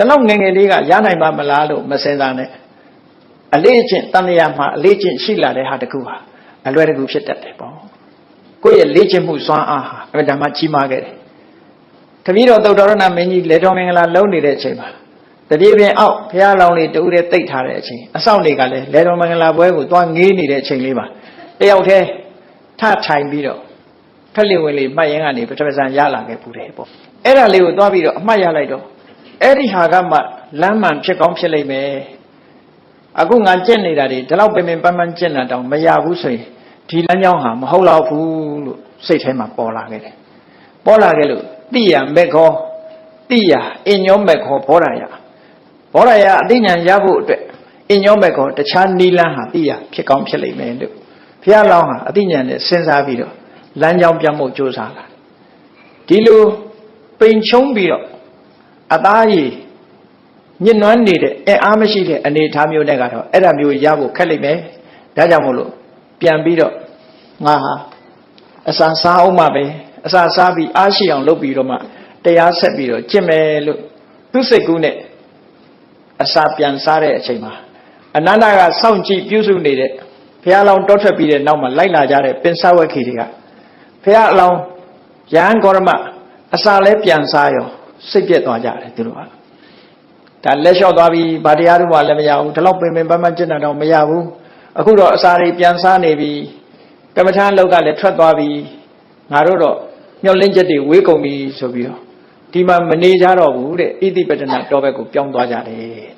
ဒီလောက်ငယ်ငယ်လေးကရနိုင်ပါမလားလို့မစင်စားနဲ့အလေးအကျင့်တန်လျာမှာအလေးအကျင့်ရှိလာတဲ့ဟာတကူဟာအလွယ်တကူဖြစ်တတ်တယ်ပေါ့ကိုယ့်ရဲ့လေ့ကျင့်မှုစွမ်းအားဟာအမှန်တမ်းကြီးမားခဲ့တယ်ခမည်းတော်သုတ္တရဏမင်းကြီးလေတော်မင်္ဂလာလုံးနေတဲ့အချိန်မှာတပြေပြင်အောက်ဘုရားလောင်းလေးတူတဲ့တိတ်ထားတဲ့အချိန်အဆောင်တွေကလည်းလေတော်မင်္ဂလာပွဲကိုသွားငေးနေတဲ့အချိန်လေးပါတယောက်တည်းထထိုင်ပြီးတော့ထက်လီဝင်လေးမှတ်ရင်ကနေပထမဆန်ရလာခဲ့ပူတယ်ပေါ့အဲ့ဒါလေးကိုသွားပြီးတော့အမှတ်ရလိုက်တော့ အဲ့ဒီဟာကမှလမ်းမှန်ဖြစ်ကောင်းဖြစ်လိမ့်မယ်အခုငါကြင့်နေတာတွေဒီလောက်ပင်ပင်ပန်းပန်းကြင့်တာတောင်မရဘူးဆိုရင်ဒီလမ်းကြောင်းဟာမဟုတ်တော့ဘူးလို့စိတ်ထဲမှာပေါ်လာခဲ့တယ်ပေါ်လာခဲ့လို့တိယမေခောတိယအညောမေခောဘောရယဘောရယအသိဉာဏ်ရဖို့အတွက်အညောမေခောတခြားနီလန်းဟာတိယဖြစ်ကောင်းဖြစ်လိမ့်မယ်လို့ဘုရားလောင်းဟာအသိဉာဏ်နဲ့စဉ်းစားပြီးတော့လမ်းကြောင်းပြောင်းဖို့ကြိုးစားလာဒီလိုပိန်ချုံးပြီးတော့ အသားရည်ညှဉ်းနှွမ်းနေတဲ့အင်အားမရှိတဲ့အနေအထားမျိုးနဲ့ကတော့အဲ့ဒါမျိုးရဖို့ခက်လိမ့်မယ်ဒါကြောင့်မို့လို့ပြန်ပြီးတော့ငါဟာအစာစားအောင်မှပဲအစာစားပြီးအားရှိအောင်လုပ်ပြီးတော့မှတရားဆက်ပြီးတော့ကျင့်မယ်လို့သူစိတ်ကူးနဲ့အစာပြန်စားတဲ့အချိန်မှာအနန္တကစောင့်ကြည့်ပြုစုနေတဲ့ဘုရားလောင်းတောထွက်ပြီးတဲ့နောက်မှာလိုက်လာကြတဲ့ပင်စဝက်ခီတွေကဘုရားအလောင်းရဟန်းဂေါရမအစာလဲပြန်စားရော စိတ်ပြက်သွားကြတယ်သူတို့ကဒါလက်လျှော့သွားပြီးဗာတရားတို့ကလည်းမရဘူးဒီလောက်ပင်ပင်ပန်းပန်းကျင့်တာတော့မရဘူးအခုတော့အစာတွေပြန်စားနေပြီကမ္မထာလောက်ကလည်းထွက်သွားပြီငါတို့တော့မျောလင်းချက်တွေဝေးကုန်ပြီဆိုပြီးတော့ဒီမှာမနေကြတော့ဘူးတဲ့ဣတိပတ္တနာတော်ဘက်ကိုပြောင်းသွားကြတယ်